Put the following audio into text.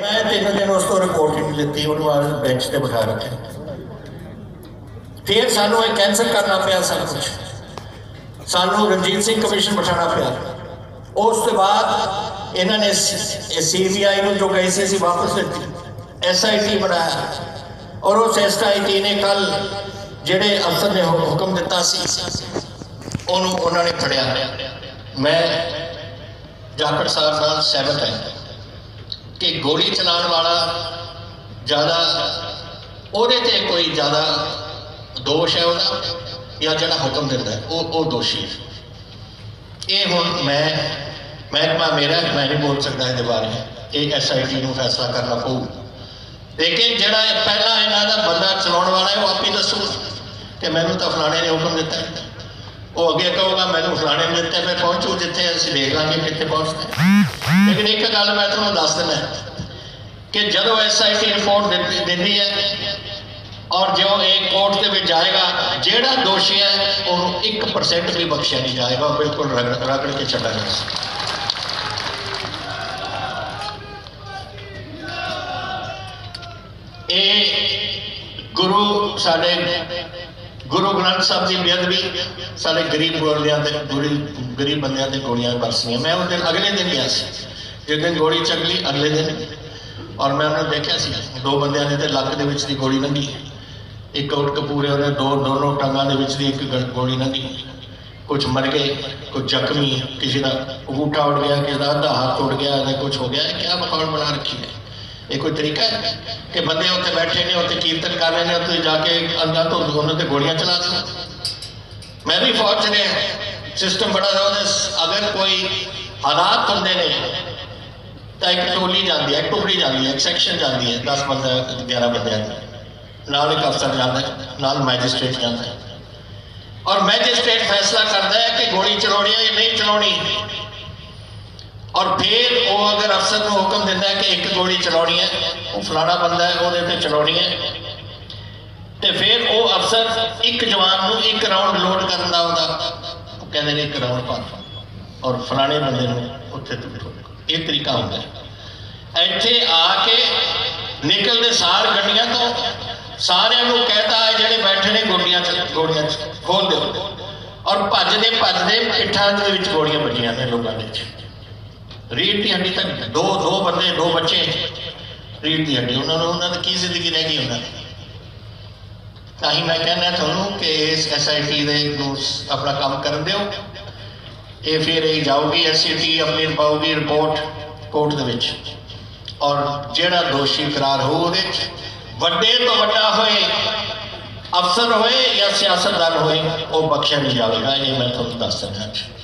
میں تین دن اس کو رپورٹ ہی نہیں لتی ان بینچ سے بخار رکھے پھر سنوسل کرنا پیا سب کچھ سانجیت سنگھ کمیشن بٹھا پیا اس بعد انہوں نے سی بی آئی جو گئے سی واپس ایس آئی ٹی بنایا اور اس ایس آئی ٹی نے کل جی افسر نے حکم دا نے کھڑے میں جاخڑ صاحب سہمت آئی ਕਿ ਗੋਲੀ ਚਲਾਉਣ ਵਾਲਾ ਜ਼ਿਆਦਾ ਉਹਦੇ ਤੇ ਕੋਈ ਜ਼ਿਆਦਾ ਦੋਸ਼ ਹੈ ਉਹਦਾ ਜਾਂ ਜਿਹੜਾ ਹੁਕਮ ਦਿੰਦਾ ਉਹ ਉਹ ਦੋਸ਼ੀ ਇਹ ਹੁਣ ਮੈਂ ਮਹਿਕਮਾ ਮੇਰਾ ਮੈਂ ਨਹੀਂ ਬੋਲ ਸਕਦਾ ਇਹਦੇ ਬਾਰੇ ਇਹ ਐਸਆਈਟੀ ਨੂੰ ਫੈਸਲਾ ਕਰਨਾ ਪਊਗਾ ਲੇਕਿਨ ਜਿਹੜਾ ਪਹਿਲਾ ਇਹਨਾਂ ਦਾ ਬੰਦਾ ਚਲਾਉਣ ਵਾਲਾ ਹੈ ਉਹ ਆਪੀ ਹੀ ਦੱਸੂ ਕਿ ਮੈਨੂੰ ਤਾਂ ਫਲਾਣੇ ਨੇ ਹੁਕਮ ਦਿੱਤਾ ਹੈ ਉਹ ਅੱਗੇ ਕਹੂਗਾ ਮੈਨੂੰ ਫਲਾਣੇ ਨੇ ਦਿੱਤੇ ਮੈਂ ਪਹੁੰਚੂ ਜਿੱਥੇ ਅਸੀਂ ਦੇਖ ਲਾਂਗੇ ਕਿੱਥੇ ਪਹੁੰਚਣਾ ਲੇਕਿਨ ਇੱਕ ਗੱਲ ਮੈਂ ਤੁਹਾਨੂੰ ਦੱਸ ਦਿੰਦਾ ਕਿ ਜਦੋਂ ਐਸਆਈਟੀ ਰਿਪੋਰਟ ਦਿੰਦੀ ਹੈ ਔਰ ਜੋ ਇਹ ਕੋਰਟ ਦੇ ਵਿੱਚ ਜਾਏਗਾ ਜਿਹੜਾ ਦੋਸ਼ੀ ਹੈ ਉਹਨੂੰ 1% ਵੀ ਬਖਸ਼ਿਆ ਨਹੀਂ ਜਾਏਗਾ ਬਿਲਕੁਲ ਰਗੜ ਰਗੜ ਕੇ ਛੱਡਿਆ ਜਾਏਗਾ ਇਹ ਗੁਰੂ ਸਾਡੇ گرو گنتھ ساحب کی بےعد بھی سارے گریب بندی گریب بندیاں گوڑیاں برسیاں میں ان اگلے دن ہی آیا جس دن گولی چکلی اگلے دن اور میں انہوں نے دیکھا سی دو بندے نے تو لگ کے گولی لنگی ایک اٹک پورے ان دو نو ٹانگ گولی لنگی کچھ مر گئے کچھ زخمی کسی کا بوٹا اٹھ گیا کسی کا ادا ہاتھ اڑ گیا نہ کچھ ہو گیا کیا بخار بنا رکھی ہے یہ کوئی طریقہ ہے کہ بندے ہوتے بیٹھے نہیں ہوتے کیرتن کر رہے نہیں ہوتے جا کے اندھا تو انہوں نے گوڑیاں چلا سکتا میں بھی فوج نے ہاں۔ سسٹم بڑا رہا ہوں اگر کوئی حالات تم دے تو ایک ٹولی جاندی ہے ایک ٹوپری جاندی ہے ایک سیکشن جاندی ہے دس بندہ گیارہ بندے آتے ہے نال ایک افسر جاندہ ہے نال میجسٹریٹ جاندہ ہے اور میجسٹریٹ فیصلہ کردہ ہے کہ گوڑی چلوڑی ہے یا نہیں چلوڑی اور پھر وہ اگر افسر نے حکم دیتا ہے کہ ایک گوڑی چلوڑی ہے وہ فلانا بندہ ہے وہ دیتے چلوڑی ہے تو پھر وہ افسر ایک جوان نو ایک راؤنڈ لوڈ کرنا ہوتا وہ کہنے نے ایک راؤنڈ پار پار اور فلانے بندے نو اتھے تو بھی ایک طریقہ ہوں گا ایتھے آ کے نکل دے سار گھنیاں تو سارے انہوں کہتا ہے جڑے بیٹھنے گھوڑیاں چھتے گھوڑیاں چھتے کھول دے ہوتے اور پاجدے پاجدے پٹھا دے بچ گھوڑیاں بڑھیاں ہیں لوگ آنے چھتے ਰੀੜ ਦੀ ਹੱਡੀ ਤਾਂ ਦੋ ਦੋ ਬੰਦੇ ਦੋ ਬੱਚੇ ਰੀੜ ਦੀ ਹੱਡੀ ਉਹਨਾਂ ਨੂੰ ਉਹਨਾਂ ਦੀ ਕੀ ਜ਼ਿੰਦਗੀ ਰਹਿ ਗਈ ਉਹਨਾਂ ਦੀ ਤਾਂ ਹੀ ਮੈਂ ਕਹਿੰਦਾ ਤੁਹਾਨੂੰ ਕਿ ਇਸ ਐਸਆਈਟੀ ਦੇ ਨੂੰ ਆਪਣਾ ਕੰਮ ਕਰਨ ਦਿਓ ਇਹ ਫਿਰ ਇਹ ਜਾਊਗੀ ਐਸਆਈਟੀ ਆਪਣੀ ਪਾਉਗੀ ਰਿਪੋਰਟ ਕੋਰਟ ਦੇ ਵਿੱਚ ਔਰ ਜਿਹੜਾ ਦੋਸ਼ੀ ਕਰਾਰ ਹੋ ਉਹਦੇ ਵੱਡੇ ਤੋਂ ਵੱਡਾ ਹੋਏ ਅਫਸਰ ਹੋਏ ਜਾਂ ਸਿਆਸਤਦਾਨ ਹੋਏ ਉਹ ਬਖਸ਼ਿਆ ਨਹੀਂ ਜਾਵੇਗਾ ਇਹ ਮੈਂ ਤੁਹਾਨੂੰ ਦੱਸ ਸਕਦਾ